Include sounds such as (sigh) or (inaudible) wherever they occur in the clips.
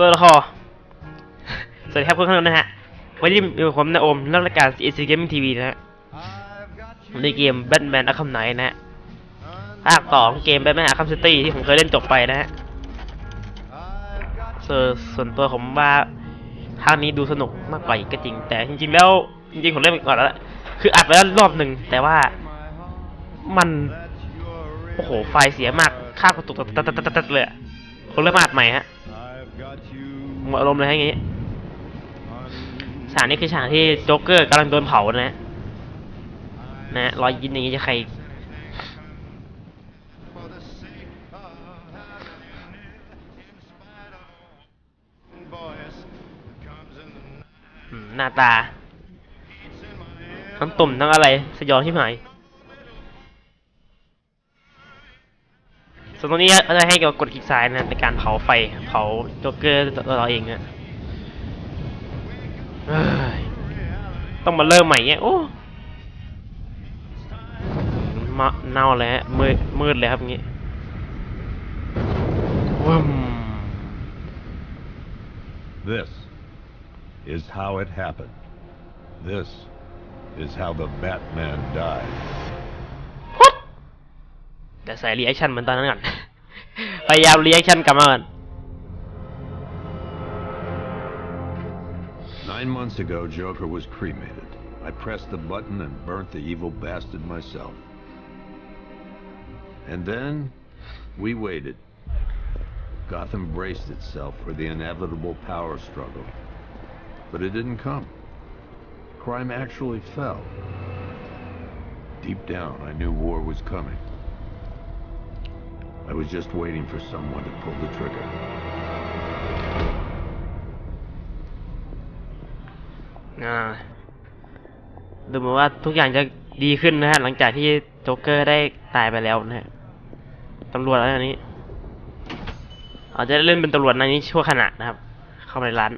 สวัสดีครับสวัสดีครับเพื่อนๆนะฮะ วันนี้อยู่ผมนาโอมนักรายการ CAC Gaming TV นะฮะในเกม Batman Arkham Knight นะฮะ ภาคต่อของเกม Batman Arkham City ที่ผมเคยเล่นจบไปนะฮะส่วนตัวผมว่าภาคนี้ดูสนุกมากกว่าก็จริง แต่จริงๆแล้วจริงๆผมเล่นไปก่อนแล้ว คืออัดไปแล้วรอบหนึ่งแต่ว่ามัน โอ้โห ไฟเสียมาก ค่ากระตุกตัดตัดตัดตัดเลยอะคนเริ่มอัดใหม่ฮะ หมดอารมณ์เลยฮะอย่างงี้ฉากนี้คือฉากที่โจ๊กเกอร์กำลังโดนเผานะนะฮะรอยยินอย่างงี้จะใครหน้าตาทั้งตุ่มทั้งอะไร สยองที่หาย ส่วนตรงนี้ก็จะให้เรากดคลิกซ้ายนะในการเผาไฟเผาโจ๊กเกอร์ตัวเราเองอะต้องมาเริ่มใหม่เงี้ยโอ้มาเน่าเลยฮะมืดมืดเลยครับงี้วึม This is how it happened. This is how the Batman died. แต่ใส่รีแอคชั่นเหมือนตอนนั้นก่อน (laughs) พยายามรีแอคชั่นกลับมาก่อน Nine months ago, Joker was cremated. I pressed the button and burnt the evil bastard myself. And then, we waited. Gotham braced itself for the inevitable power struggle. But it didn't come. Crime actually fell. Deep down, I knew war was coming. I was just waiting for someone to pull the trigger. อ่าดูเหมือนว่าทุกอย่างจะดีขึ้นนะฮะหลังจากที่โจ๊กเกอร์ได้ตายไปแล้วนะฮะตำรวจแล้วอันนี้อาจจะเล่นเป็นตำรวจในนี้ชั่วขณะนะครับ เข้ามาในร้าน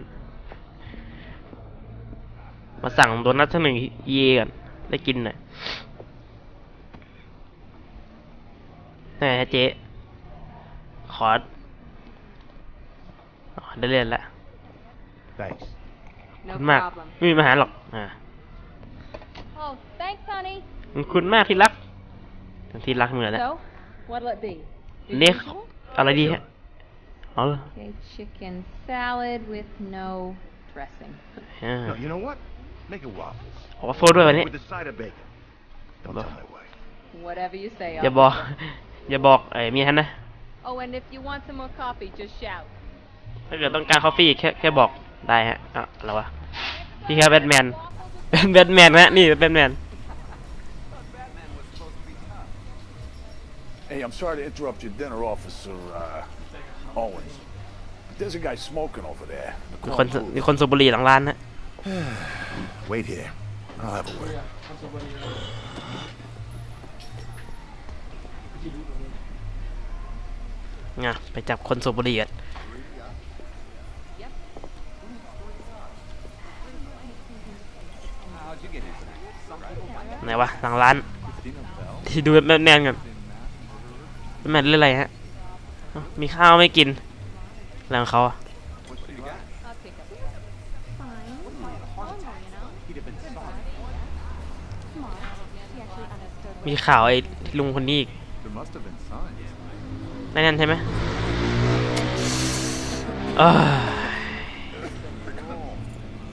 มาสั่งโดนัทสักหนึ่งเยก่อนได้กินหน่อยแหมเจ๊ ขออ๋อได้เล่นละ Thanks. ขอบ No คุณมาก problem. ไม่มีปัญหาหรอก อ่า Oh, thanks, honey. ขอบคุณมากที่รักที่รักเหมือนแหละ So, what'll it be? The เรียก usual? อะไรดีฮะเอาเลย Okay, chicken salad with no dressing. อ่า No, you know what? Make it waffles. ขอโฟด้วยวันนี้ With a side of bacon. Don't tell my wife. Whatever you say. อย่า I'll บอก do. อย่าบอกไอ้เมียฮันนะ Oh, and if you want some more coffee, just shout. ถ้าเกิดต้องการกาแฟแค่แค่บอกได้ฮะอะอะไรวะพี่ครับแบทแมนเป็นแบทแมนนะนี่แบทแมน Hey, I'm sorry to interrupt your dinner, Officer uh, Owens. But there's a guy smoking over there. in the มีคน corner booth. มีคนสูบบุหรี่หลังร้านนะ Wait here. I'll have a word. ไงไปจับคนสูบบุหรี่กันไหนวะหลังร้าน ที่ดูแบทแมนกันแบทแมนเล่นอะไรฮะ มีข้าวไม่กินอะไรงเขาอะมีข่าวไอ้ลุงคนนี้อีก นั่นนั่นใช่ไหมเอ้ย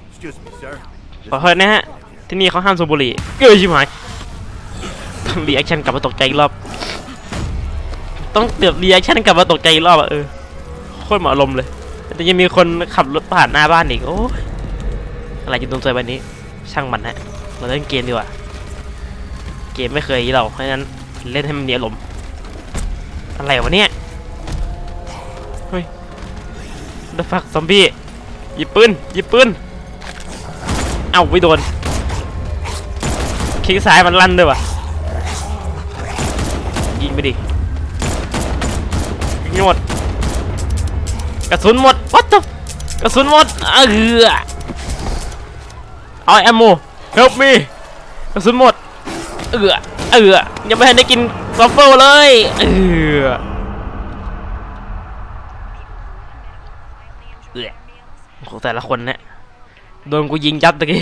Excuse me, sir. ขอโทษนะฮะ ที่นี่เขาห้ามสูบบุหรี่เกยชิบหายต้องรีแอคชั่นกลับมาตกใจอีกรอบ ต้องเดือบรีแอคชั่นกลับมาตกใจอีกรอบอะเออ โคตรหมดอารมณ์เลย แต่ยังมีคนขับรถผ่านหน้าบ้านอีก โอ้ยอะไรจะโดนใจวันนี้ ช่างมันฮะ เราเล่นเกมดีกว่า เกมไม่เคยอย่างนี้เรา เพราะฉะนั้นเล่นให้มันมีอารมณ์อะไรวะเนี่ย เฮ้ยเดฟักซอมบี้หยิบปืนหยิบปืนเอ้าไม่โดนคลิกซ้ายมันลั่นด้วยวะยิงไปดิยิงหมดกระสุนหมดวัดจบกระสุนหมดเออเอาแอมโม help me กระสุนหมดเออเออยังไม่ทันได้กินวอฟเฟิลเลยเออ เออ โหแต่ละคนเนี่ยโดนกูยิงยับตะกี้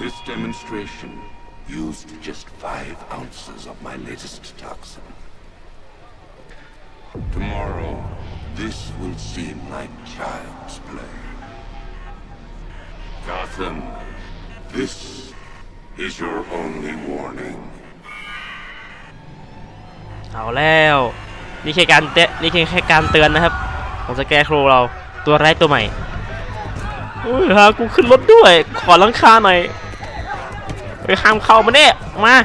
This demonstration used just five ounces of my latest toxin. Tomorrow, this will seem like child's play. Gotham, this is your only warning. เอาแล้ว นี่แค่การเตะนี่แค่แค่การเตือนนะครับ ของสแกร์โครเราตัวไร้ายตัวใหม่อุ้ยฮะกูขึ้นรถด้วย ขอลังคาหน่อยไปห้ามเข้ามาเนี่ยมา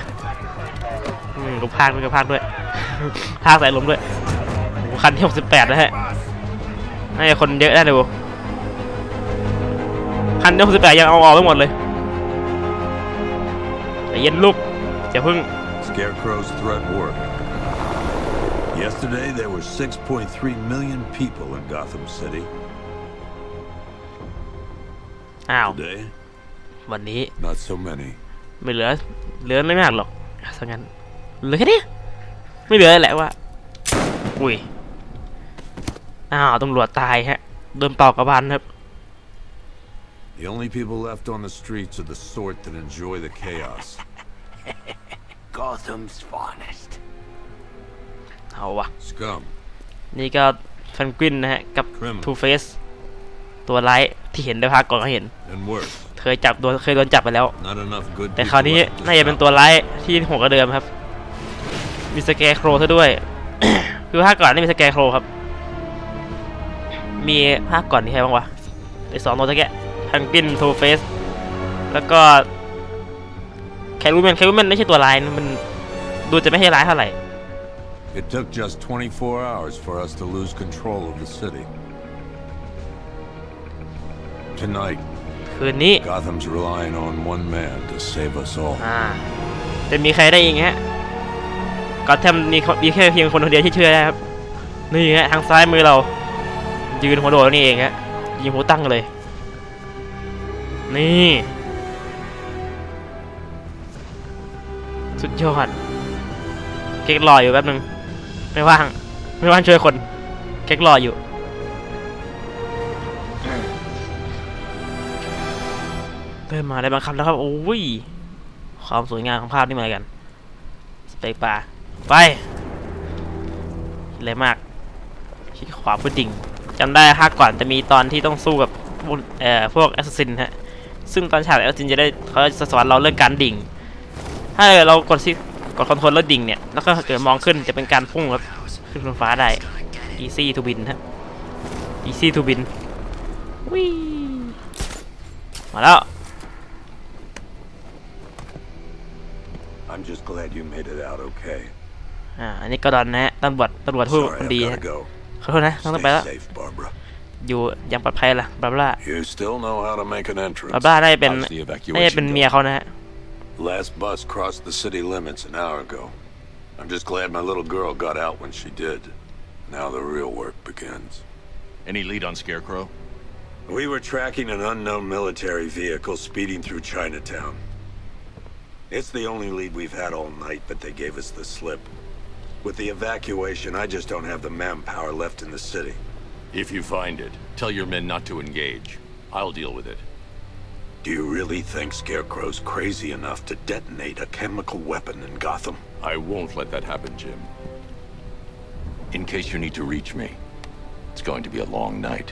อืมกูพากด้วยกูพากด้วยพากใส่ลมด้วยกูคันที่หกสิบแปดแล้วฮะน่าจะคนเยอะได้เลยกูคันที่หกสิบแปดยังเอาออกไม่หมดเลยใจเย็นลูกอย่าเพิ่ง Scarecrow's threat worked. Yesterday, there were 6.3 million people in Gotham City. อ้าว Today, วันนี้ not so many. ไม่เหลือ เหลือไม่มากหรอกสังั้น เหลือแค่นี้ไม่เหลือแหละว่า อุ้ย อ้าวตำรวจตายฮะ โดนเป่ากระบาลครับ The only people left on the streets are the sort that enjoy the chaos. (laughs) Gotham's finest. เอาวะ Scum. นี่ก็แฟนกวินนะฮะ กับ Criminal. ทูเฟสตัวร้ายที่เห็นได้ภาคก่อนก็เห็น And worse, เคยจับโดนเคยโดนจับไปแล้ว not enough good แต่ people คราวนี้ left to น่าจะเป็น stop ตัวร้ายที่โหดกว่าเดิมครับ มีสแกร์โครซะด้วย คือภาคก่อนนี่มีสแกร์โครครับ มีภาคก่อนนี่ใครบ้างวะไอสองตัวตะแกะทังกินทูเฟสแล้วก็แครูแมนแครูแมนไม่ใช่ตัวร้ายนะมันดูจะไม่ใช่ร้ายเท่าไหร่ It took just 24 hours for us to lose control of the city. Tonight, คืนนี้ Gotham's relying on one man to save us all. อ่าจะมีใครได้อีกฮะก็แทมมีมีแค่เพียงคนคนเดียวที่เชื่อได้ครับนี่ฮะทางซ้ายมือเรา ยืนหัวโดดนี่เองฮะยิงหัวตั้งเลย นี่ สุดยอดเก๊กรออยู่แป๊บนึง ไม่ว่าง ไม่ว่างช่วยคนเก๊กรออยู่เริ่มมาได้บางคำแล้วครับโอ้ยความสวยงามของภาพนี่มากัน สเปกปลาไปเลยมากคิดขวาพุดดิ่งจำได้ภาคก่อนจะมีตอนที่ต้องสู้กับพวกเอ่อพวกแอสซัสซินฮะซึ่งตอนฉากแอสซัสซินจะได้เขาจะสอนเราเรื่องการดิ่ง ถ้าเรากดซิ กดคอนโทรลแล้วดิ่งเนี่ย แล้วก็เกิดมองขึ้นจะเป็นการพุ่งครับขึ้นบนฟ้าได้ easy to win ฮะ easy to win วิมาแล้ว I'm just glad you made it out okay. อ่า อันนี้ก็ดอนนะฮะตำรวจตำรวจผู้ Sorry, คน I've ดี gotta ฮะ go. ขอโทษนะต้องต้องไป Stay แล้ว safe, Barbara. อยู่อย่างปลอดภัยล่ะบลาบลา You still know how to make an entrance. บลาบลาได้เป็น How's the น่าจะเป็น evacuation เมียเขานะฮะ Last bus crossed the city limits an hour ago. I'm just glad my little girl got out when she did. Now the real work begins. Any lead on Scarecrow? We were tracking an unknown military vehicle speeding through Chinatown. It's the only lead we've had all night, but they gave us the slip. With the evacuation, I just don't have the manpower left in the city. If you find it, tell your men not to engage. I'll deal with it. Do you really think Scarecrow's crazy enough to detonate a chemical weapon in Gotham? I won't let that happen, Jim. In case you need to reach me, it's going to be a long night.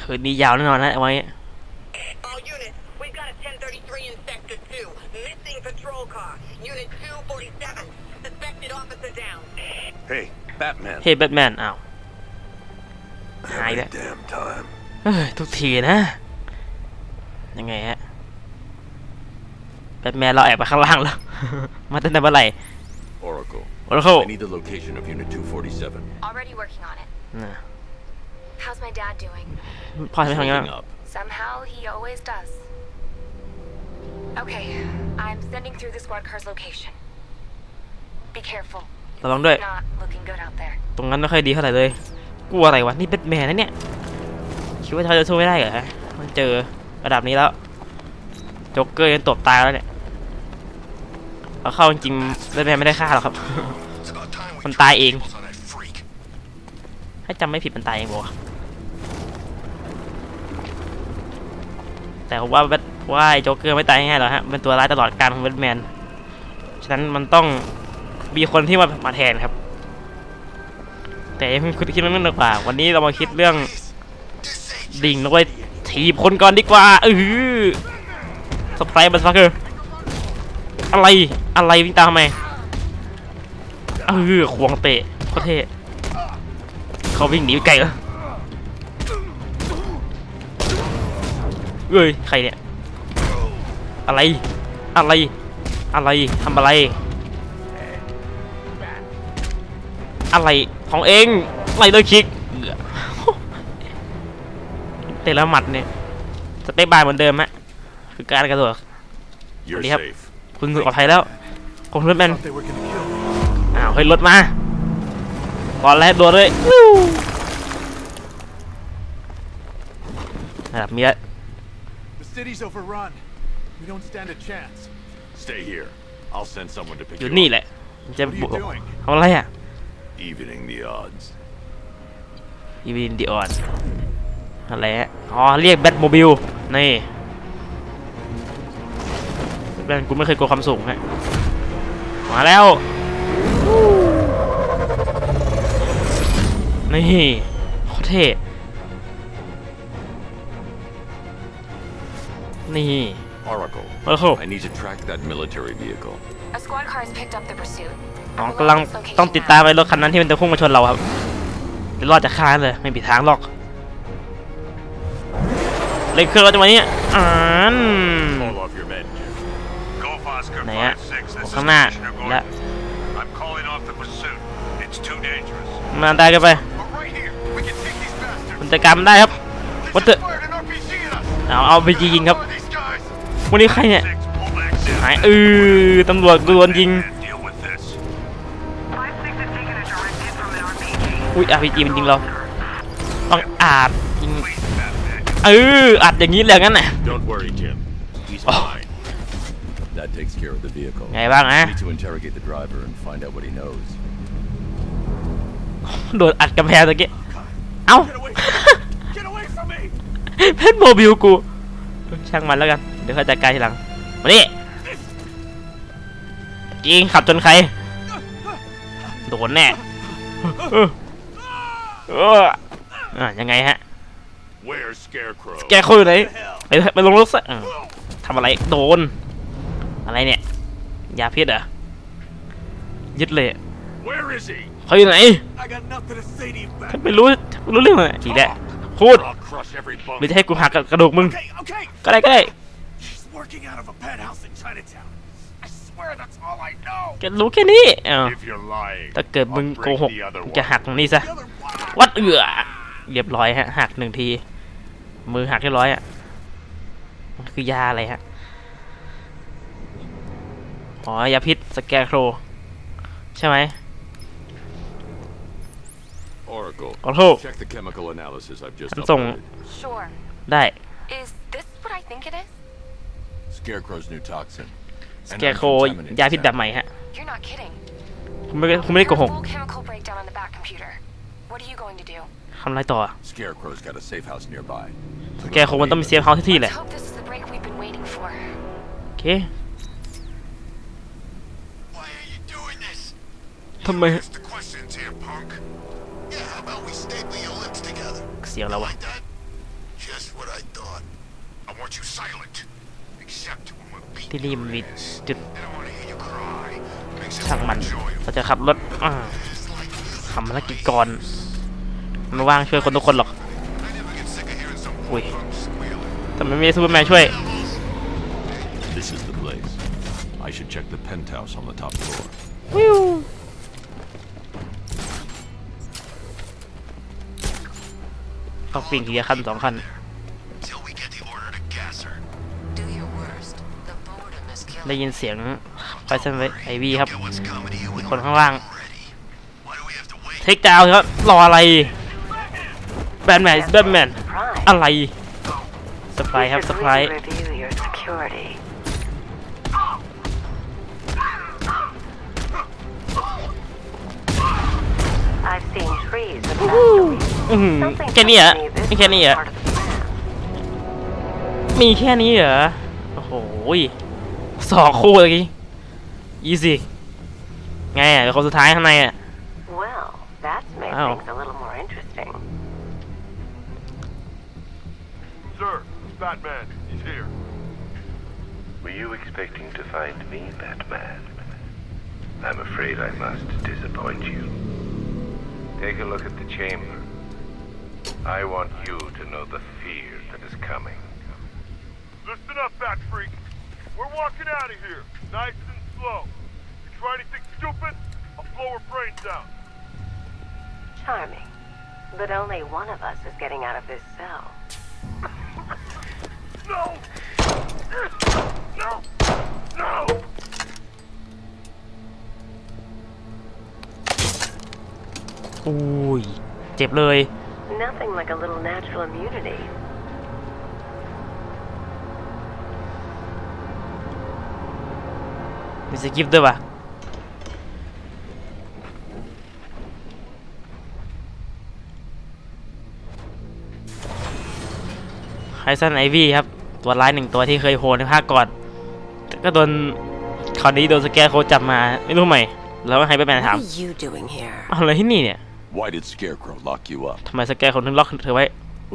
คืนนี้ยาวแน่นอนนะเอาไว้ All units, we've got a 1033 in Sector 2. Missing patrol car. Unit 247. Suspected officer down. Hey, Batman. เฮ้ยแบทแมนอ้าว หาย Every แล้ว damn time. (sighs) เฮ้ยทุกทีนะ ยังไงฮะแบทแมนเราแอบไปข้างล่างแล้ว มาตั้งแต่เมื่อไหร่ Oracle, โอ้โห I need the location of Unit 247. Already working on it. น่ะ How's my dad doing? พ่อจะไปทำยังไง Holding up. Somehow he always does. Okay, I'm sending through the squad car's location. Be careful. ระวังด้วย Not looking good out there. ตรงนั้นไม่ค่อยดีเท่าไหร่เลย กลัวอะไรวะ นี่แบทแมนนะเนี่ย คิดว่าเขาจะสู้ไม่ได้เหรอมันเจอ ระดับนี้แล้วจ๊กเกอร์ยังตบตายแล้วเนี่ยเอาเข้าจริงๆแบทแมนไม่ได้ฆ่าหรอกครับ มันตายเอง ให้จำไม่ผิดมันตายเองบอกแต่ผมว่าว่าไอ้โจ๊กเกอร์ไม่ตายง่ายหรอกฮะเป็นตัวร้ายตลอดการของแบทแมน ฉะนั้นมันต้องมีคนที่มามาแทนครับ แต่ยังคุณคิดเรื่องนั้นดีกว่า วันนี้เรามาคิดเรื่องดิ่งนะเว้ย ถีบคนก่อนดีกว่าเออสปร์บัสฟักเกอร์อะไรอะไรวิ่งตามทำไมเออควงเตะโคตรเท่เขาวิ่งหนีไปไกลเหรอเอ้ยใครเนี่ยอะไรอะไรอะไรทำอะไร อะไรของเองไลเดอร์คิก แต่ละหมัดเนี่ยสเตปบายเหมือนเดิมฮะคือการกระโดด You're Yep. safe. คุณปลอดภัยแล้วคุณรถแมน They were gonna kill me. อ้าวเฮ้ยรถมาก่อนแล้วโดดเลยวิวนะครับมีแล้ว The city's overrun. We don't stand a chance. Stay here. I'll send someone to pick อยู่ you นี่ up. แหละจะ What are you doing? ทำอะไรอะ Evening the odds. อีวิ นดิออนอะไรฮะอ๋อเรียกแบทโมบิลนี่แบทกูไม่เคยกลัวความสูงฮะมาแล้วนี่โคตรเท่นี่ Oracle. Oracle. I need to track that military vehicle. A squad car has picked up the pursuit. อ๋อกำลังต้องติดตามไอ้รถคันนั้นที่มันจะพุ่งมาชนเราครับจะรอดจากคานเลยไม่มีทางหรอก เลยเครื่องแล้วจังหวนี้อ่นไหนฮะข้างหน้าละมาได้กันไปมันจะการมันได้ครับวัตถุเอาเอาไปยิงครับวันนี้ใครเนี่ยหายเออตำรวจโดนยิงอุ้ยอาร์พีจีมันยิงเราต้องอาจ เอออัดอย่างนี้แหละงั้นน่ะ Don't worry, Jim. He's Oh. fine. That takes care of the vehicle. ไงบ้างนะ Need to interrogate the driver and find out what he knows. โดนอัดกำแพงตะกี้เอ้า Get away! Get away from me! เพชรโมบิลกู ช่างมันแล้วกัน เดี๋ยวค่อยจัดการทีหลัง มานี่ยิงขับจนใคร โดนแน่เออเอออะยังไงฮะ Where's Scarecrow? แกคุยอยู่ไหนไปไปลงรถซะเออทำอะไรโดน อะไรเนี่ยยาพิษเหรอยึดเลย Where is he? เขาอยู่ไหน I got nothing to say to you, ฉัน Batman. ไม่รู้ไม่รู้เรื่องอะไรอีกแล้วพูด I'll crush every หรือ bone. จะให้กูหักกระดูกมึง Okay, okay. ก็ได้ก็ได้ She's working out of a penthouse in Chinatown. I swear that's all I know. แกรู้แค่นี้เอ้า If you're lying, ถ้าเกิดมึง I'll โก break หก the other จะ one. หักตรงนี้ซะ The other one. วัดเอือเรียบร้อยฮะหักหนึ่งที มือหักเรียบร้อยอะมันคือยาอะไรฮะ อ๋อ ยาพิษสแกโคร ใช่ไหม Oracle. Oracle. Check the chemical analysis I've just ฉันส่ง uploaded. Sure. ได้ Is this what I think it is? Scarecrow's new toxin. สแกโครยาพิษแบบใหม่ฮะ You're not kidding. คุณไม่คุณไม่ได้โก Got ห a ก full chemical breakdown on the back computer. What are you going to do? ทำอะไรต่อ Scarecrow's got a safe house nearby. สแกโครมันต้องมีเซฟเฮาส์ที่ที่แหละ Let's hope this is the break we've been waiting for. โอเค Why are you doing this? ทำไม Ask the questions here, punk. Yeah, how about we staple your lips together? เสียงแล้ววะ Like that? Just what I thought. I want you silent. Except when we're beating ที่นี่มันมีจุด I don't want to hear you cry. Makes it ช่างมัน more enjoyable. เราจะขับรถอ่า It's like this. ทำภารกิจก่อนไม่ว่างช่วยคนทุกคนหรอก I never get sick of hearing some Ui. punk squealing. แต่ไม่มีซูเปอร์แมนช่วย This is the place. I should check the penthouse on the top floor. วิวต้องปิ่งทีละคันสองคัน Till we get the order to gas her. Do your worst. The boredom is ได้ยินเสียงไฟเซนไอวีครับ Get what's coming to you when คนข้างล่าง ready. Why do we have to wait? เทคดาวน์ครับรออะไร แบทแมนแบทแมนอะไรสไปครับสไป review your security. I've seeing trees with masterpieces. อื้อหือ Something แค่นี้เหรอ tells me this แค่นี้เหรอ was part of the plan. มีแค่นี้เหรอ โอ้โหยสองคู่เลยกี้ยี่สิไงอะเป็นคนสุดท้ายข้างในอะ Well, that's made Sir, it's Batman. He's here. Were you expecting to find me, Batman? I'm afraid I must disappoint you. Take a look at the chamber. I want you to know the fear that is coming. Listen up, Bat Freak. We're walking out of here, nice and slow. You try anything stupid, I'll blow her brains out. Charming. But only one of us is getting out of this cell. No! No! No! อุ้ย เจ็บเลย Nothing like a little natural immunity. มีสกิปด้วยป่ะไฮซันไอวี่ครับ ตัวร้ายหนึ่งตัวที่เคยโผล่ในภาคก่อนแต่ก็โดนคราวนี้โดนสแกร์โคจับมาไม่รู้ใหม่ แล้วให้ไปแมนถาม What are you doing here? เอาอะไรที่นี่เนี่ย Why did Scarecrow lock you up? ทำไมสแกร์คนถึงล็อกเธอไว้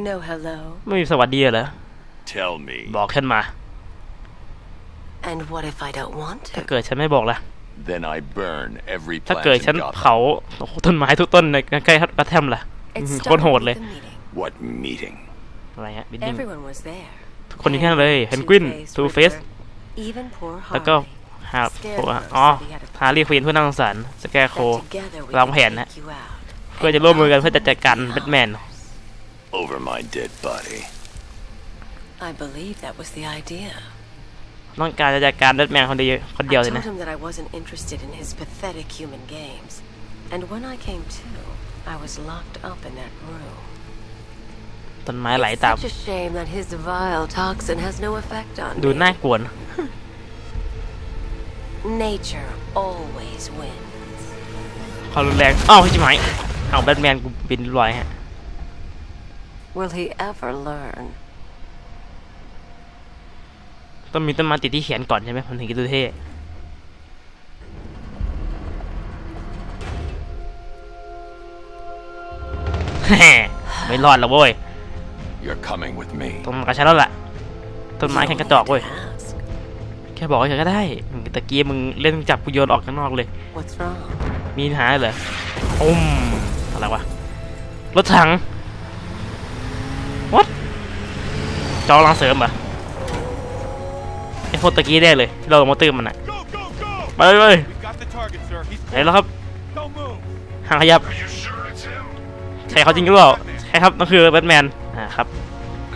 No hello. ไม่มีสวัสดีเหรอ Tell me. บอกฉันมา And what if I don't want ถ้า to? เกิดฉันไม่บอกล่ะ Then I burn every ถ้า plant เกิดฉัน in Gotham. เผาโอ้โหต้นไม้ทุกต้นในใกล้ๆกระแทมล่ะ It โคตร started โหด with เลย the meeting. What meeting? อะไรฮะบิดดิ้ง Everyone was there. ทุกคนที่แค่นั้นเลยเพนกวิน Two-Face, ทูเฟส Riddler, Even poor แล้วก็ Harley. ฮาอ๋อฮาร์ลีควีนผู้น่าสงสารสแกร์โค That together we วาง could แผนนะ take you out. เพื่อจะร่วมมือกันเพื่อจะจัดการแบทแมน Over my dead body. I believe that was the idea. ต้องการจะจัดการแบทแมนคนเดียวคนเดียว I เลย told นะ him that I wasn't interested in his pathetic human games. And when I came to, I was locked up in that room. ต้นไม้ไหล It's ตาม such a shame that his vile toxin has no effect on ดู me. น่ากลัวนะ Nature always wins. ความรุนแรงอ้าวใช่ไหมเอาแบทแมนกูบินลอยฮะ Will he ever learn? ต้องมีต้นไม้ติดที่แขนก่อนใช่ไหมมันถึงจะดูเท่แฮ่ไม่รอดแล้วเว้ย You're coming with me. ต้องมากับฉันแล้วล่ะต้นไม้แค่กระจอกเว้ย Ask. แค่บอกเฉยๆก็ได้ตะกี้มึงเล่นจับกูโยนออกข้างนอกเลย What's wrong? มีปัญหาเหรออุ้มอะไรวะ รถถัง what จอรังเสริมเหรอไอพวกตะกี้ได้เลยที่เราเอามาตื้มมันอะ Go, go, go! ไปเลย We got the target, sir. He's ไหนแล้วครับ Don't move. ห่างขยับ Are you sure it's him? ใช่เขาจริงหรือเปล่าใช่ครับนั่นคือแบทแมนอ่าครับ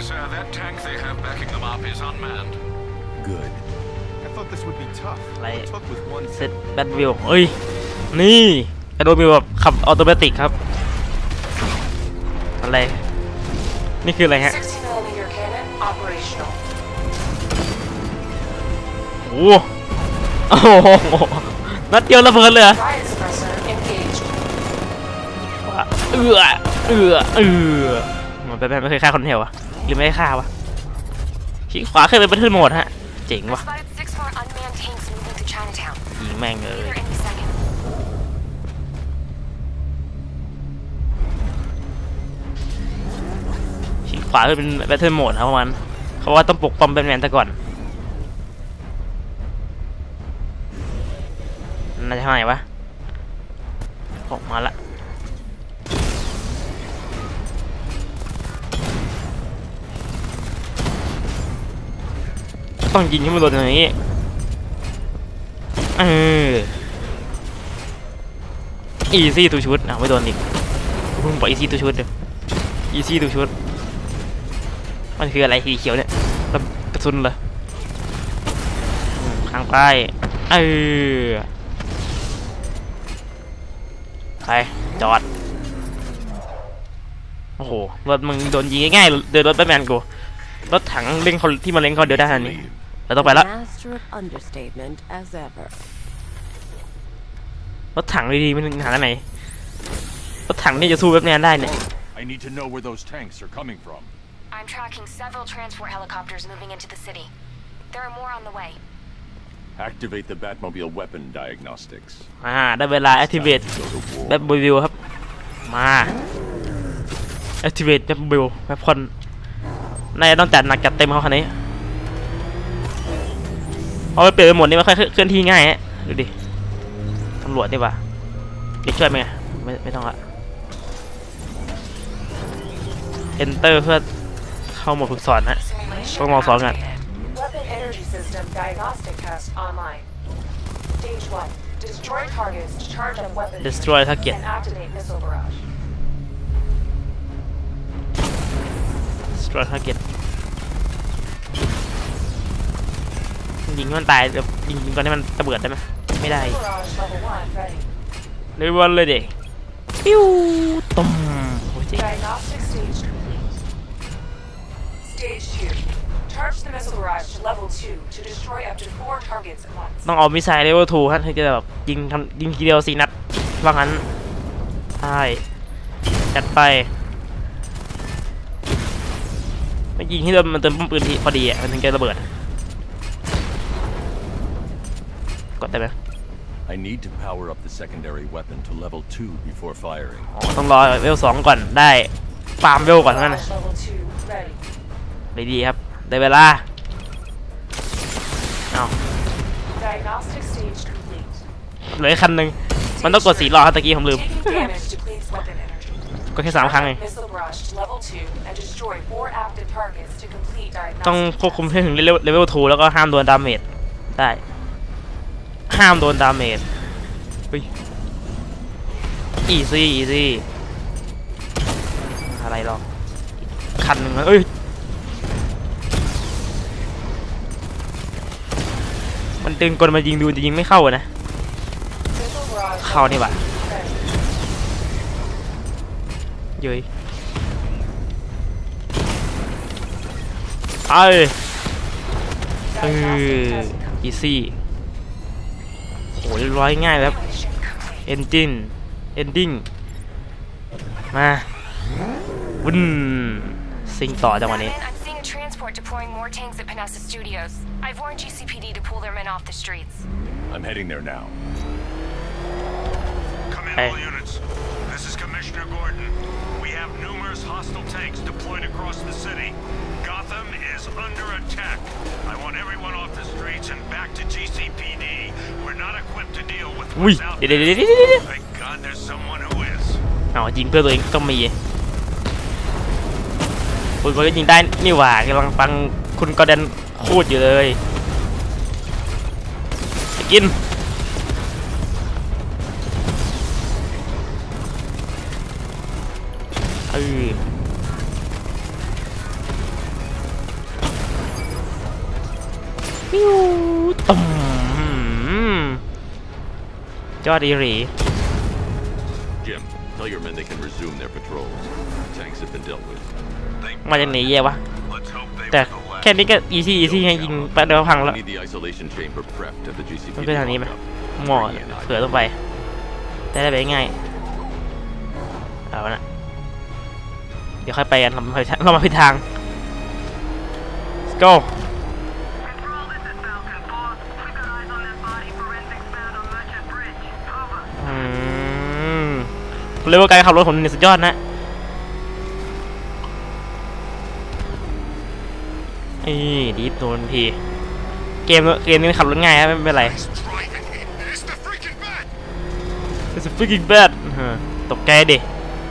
Sir, that tank they have backing them up is unmanned. Good. I thought this would be tough. All Like- it took was one เซตแบทวิลเอ้ย นี่กระโดดมีแบบขับออโตเมติกครับ อะไร นี่คืออะไรฮะ 60mm cannon operational. โอ้โหโอ้โหนัดเดียวระเบิดเลยเหรอ Riot suppressor engaged. เอือเอือเอือ มันเป็นไม่เคยฆ่าคนแถวอะหรือไม่ได้ฆ่าวะขี้ขวาเคยเป็นบัตเทิลโหมดฮะ เจ๋งวะยิงแม่งเลยขี้ขวาเคยเป็นบัตเทิลโหมดครับมันเขาว่าต้องปกป้องแบทแมนซะก่อนน่าจะท่าไหร่วะออกมาละ ต้องยิงให้มันโดนอย่างนี้เอออีซี่ตัวชุดอะไม่โดนอีกเพิ่งบอกอีซี่ตัวชุดเดี๋ยอีซี่ตัวชุด มันคืออะไรสีเขียวเนี่ยกระกระสุนเหรอข้างใต้เออไปจอด โอ้โหรถมึงโดนยิงง่ายๆเดินรถแบทแมนกู รถถังเล่งคนที่มาเล่งคนเดียวได้ทันนี้ เราต้องไปแล้ว Master of understatement as ever. รถถังดีๆมันหาที่ไหนรถรถถังนี่จะสู้แบทแมนได้เนี่ย I need to know where those tanks are coming from. I'm tracking several transport helicopters moving into the city. There are more on the way. Activate the Batmobile weapon diagnostics. อ่าได้เวลา activate แบบวิวครับ มา activate แบบวิวแบบคอนน่าจะต้องจัดหนักจัดเต็มเขาคันนี้ เอาไปเปลี่ยนไปหมดนี่ไม่ค่อยเคลื่อนที่ง่ายฮะดูดิตำรวจดีกว่าเด็กช่วยไหมไม่ไม่ต้องละ enter เพื่อเข้าโหมดฝึกสอนฮะต้องรอสอนกัน Weapon energy system diagnostic test online. Stage 1. Destroy targets to charge up weapons Destroy target. and activate missile barrage. destroy target ยิงให้มันตายแบบยิงยิงก่อนให้มันระเบิดได้ไหมไม่ได้ Missile barrage level 1 ready. เลยวันเลยเด็กปิ้วตุ้มโอ้ยเจ๋ง Diagnostic stage complete. Stage 2. Charge the missile barrage to level 2 to destroy up to 4 targets at once. ต้องเอามิสไซล์เลเวล2ฮะถึงจะแบบยิงทำยิงทีเดียวสี่นัดว่างั้นใช่จัดไปไม่ยิงให้เติมมันเติมป้อมปืนทีพอดีอะมันถึงจะระเบิด กดได้ไหม I need to power up the secondary weapon to level 2 before firing. อ๋อต้องรอเวลสองก่อนได้ฟาร์มเวลก่อนเท่านั้นนะ Barrage level 2 ready. เลยดีครับ ได้เวลาเอา Diagnostic stage complete. เหลืออกคันหนึ่งมันต้องกดสีรอบครับตะกี้ผมลืม Taking damage depletes weapon energy. ก็แค่สามครั้งเอง Missile barrage to level 2 and destroy 4 active targets to complete ต้อง diagnostic ควบคุมให้ถึงเลเวลเลเวล2แล้วก็ห้ามโดนดาเมจได้ ห้ามโดนดาเมจเฮ้ยอีซี่อีซี่อะไรหรอกคันหนึ่งเอ้ยมันดึงกลมายิงดูจะยิงไม่เข้านะ เข้านี่หว่าเย้ยไปเอออีซี่ โหเรียบร้อยง่ายแล้วเอนจินเอนดิ้งมาวุ่นซิงต่อจังหวะนี้ Batman, I'm seeing a transport deploying more tanks at Panessa Studios. I've warned GCPD to pull their men off the streets. I'm heading there now. Command Hey. all units. This is Commissioner Gordon. We have numerous hostile tanks deployed across the city. Gotham is under attack. I want everyone off the streets and back to GCPD. อุ้ย what's out เดี๋ยวเดี๋ยว there. เดี๋ยวเดี๋ยวเดี๋ยว Thank God there's someone who is. เอายิงเพื่อตัวเองก็มีปืนมันก็ยิงได้นี่หว่ากำลังฟังคุณกอร์เดนพูดอยู่เลยไปกินเออปิ้วตุ่มอืม ยอดอีหรี Jim, tell your men they can resume their patrols. Tanks have been dealt with. มาจากไหนเยวะแต่แค่นี้ก็อีซี่อีซี่ให้ยิงแป๊บเดียวก็พังแล้ว We need the isolation chamber prepped at the มัน GCPD เป็นทางนี้ไหม lockup. หมอเผื่อต้องไป ได้ได้ไปง่าย เอาละเดี๋ยวค่อยไปกันเรามาผิดทางเรามาผิดทาง Let's go อืม เรียว่าการขับรถของนี่สุดยอดนะนี่ดีดโดนทีเกมเกมนี้ขับรถง่ายครับไม่เป็นไร It's a freaking bad ตกใจดิ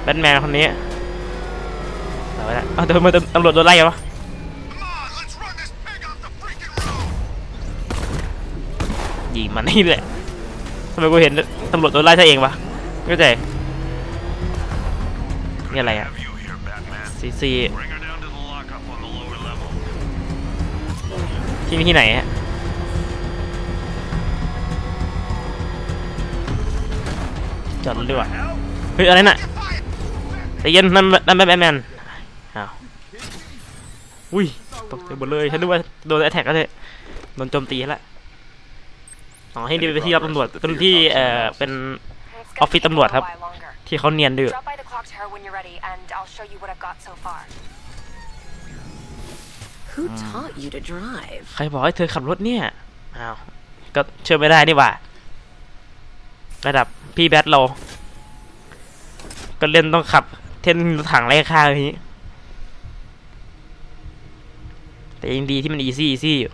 แบทแมนคนนี้เอาไว้ละเอาเดี๋ยวมาตำรวจโดนไล่กันวะยิงมันนี่แหละทำไมกูเห็นตำรวจโดนไล่ซะเองวะไม่เข้าใจ นี่อะไรอะซีซีที่นี่ที่ไหนฮะจอดรถดีกว่าเฮ้ยอะไรน่ะใจเย็นนั่นนั่นแบทแมนอ้าวอุ้ยตกใจหมดเลยฉันนึกว่าโดนแอตแทกก็เลยโดนโจมตีแล้วอ๋อให้ดีไปที่รับตำรวจเป็นที่เอ่อเป็น It's Office gonna take a ตำรวจครับ ที่เขาเนียนดื้อ Drop by the talk to her when you're ready, and I'll show you what I've got so far. Who taught you to drive? ใครบอกให้เธอขับรถเนี่ยอ้าวก็เชื่อไม่ได้นี่หว่า ระดับพี่แบทเรา ก็เล่นต้องขับ เท่นรถถังไล่ฆ่าอย่างนี้ แต่ยังดีที่มันอีซี่อีซี่อยู่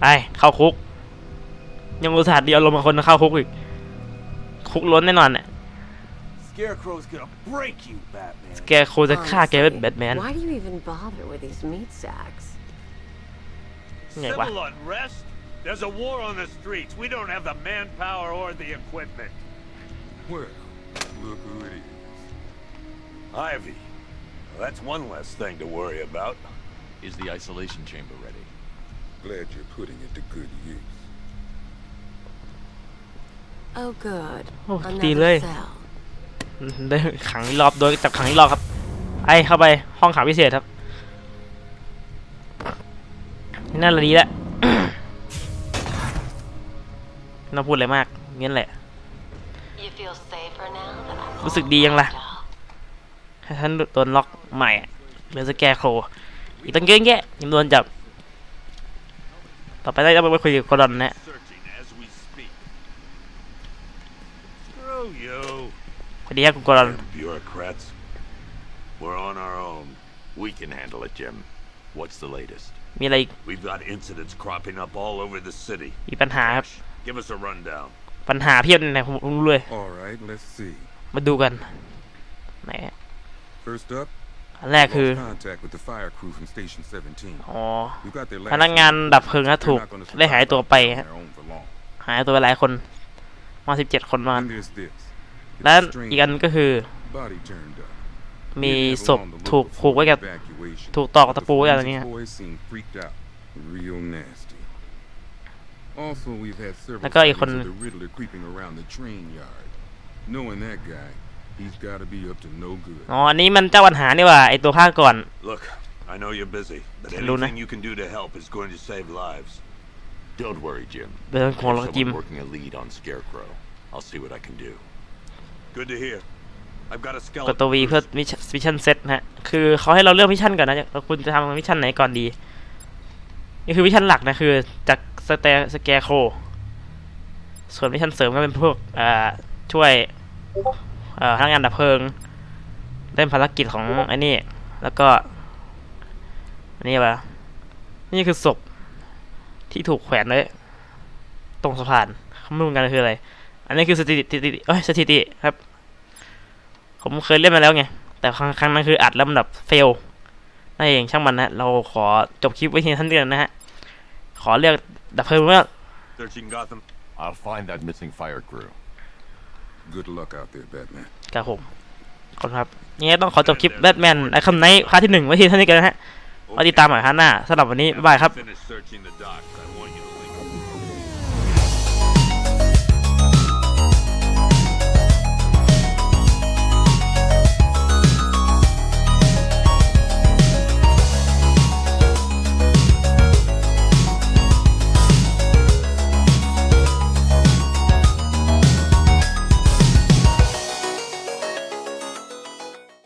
ไปเข้าคุก ยังอุตส่าห์เดียวลงมาคนเข้าคุกอีก คุกล้นแน่นอนเนี่ย Scarecrow's gonna break you, Batman. Scarecrow a crack at Batman. Why do you even bother with these meat sacks? Civil unrest? There's a war on the streets. We don't have the manpower or the equipment. Well, look who it is. Ivy. Well, that's one less thing to worry about. Is the isolation chamber ready? Glad you're putting it to good use. Oh, good. Oh, Another delay. cell. ได้ขังอีกรอบโดยจับขังอีกรอบครับ ไอเข้าไปห้องขังพิเศษครับนี่นั่นละดีแล้วไม่ต้องพูดอะไรมากงั้นแหละ You feel safer now that I'm รู้สึกดียังล่ะให้ท่านโดนล็อกใหม่อะเหลือสแกร์โครอีกตั้งเยอะแยะยังโดนจับ ต่อไปได้ต้องไปคุยกับกอร์ดอนนะ ดีครับคุณกอร์ดอน Bureaucrats. We're on our own. We can handle it, Jim. What's the latest? มีอะไรอีก We've got incidents cropping up all over the city. มีปัญหาครับ Give us a rundown. ปัญหาเพียบเลยนะผมผมรู้เลย All right, let's see. มาดูกันไหน First up, อันแรกคือ lost contact with the fire crew from Station 17. อ๋อ We've got their พนักงานดับเพลิงนะถูก They're not gonna ได้หายตัวไป survive ฮะ on their own for long. หายตัวไปหลายคนมาสิบเจ็ดคนมา And there's this. และ It's a อีกอัน strange ก็คือ body turned up. มี Didn't have ศพ long to look ถูก before ผูกไว้กับ evacuation. ถูกตอกกับ But ตะ the ปูไว้อะไร forensics เงี้ย boys seem freaked out. Real nasty. Also, we've had several แล้วก็อีกคน sightings of the Riddler creeping around the train yard. Knowing that guy, he's got to be up to no good. อ๋ออันนี้มันเจ้าปัญหานี่หว่าไอตัวภาคก่อน Look, I know you're busy, but Luna. anything you can do to help is going to save lives. Don't worry, Jim. เดินของ There's เราจิม someone working a lead on Scarecrow. I'll see what I can do. Good to hear. I've got a กด skeleton. ตัววีเพื่อมิชชั่นเซตนะฮะ คือเขาให้เราเลือกมิชชั่นก่อนนะว่าคุณจะทำมิชชั่นไหนก่อนดี นี่คือมิชชั่นหลักนะคือจากสเตสแกโคส่วนมิชชั่นเสริมก็เป็นพวกอ่าช่วยเอ่อพนักงานดับเพลิง เล่นภารกิจของไอ้นี่ แล้วก็อันนี้ปะนี่คือศพที่ถูกแขวนไว้ตรงสะพานเขาไม่รู้เหมือนกันคืออะไร อันนี้คือสถิติสถิติเอ้ยสถิติครับ ผมเคยเล่นมาแล้วไง แต่ครั้งครั้งนั้นคืออัดแล้วมันแบบเฟลนั่นเองช่างมันนะเราขอจบคลิปไว้ที่ท่านเดือนนะฮะ ขอเลือกดับเพลิงเมื่อ Searching Gotham. I'll find that missing fire crew. Good luck out there, Batman. ครับผมขอบคุณครับยังไงต้องขอจบคลิปแบทแมนไอคำไนท์พาร์ทที่หนึ่งไว้ที่เท่านี้กันนะฮะไว้ติดตามใหม่พาร์ทหน้าสำหรับวันนี้ บ๊ายบายครับ Finish searching the docks. I want you to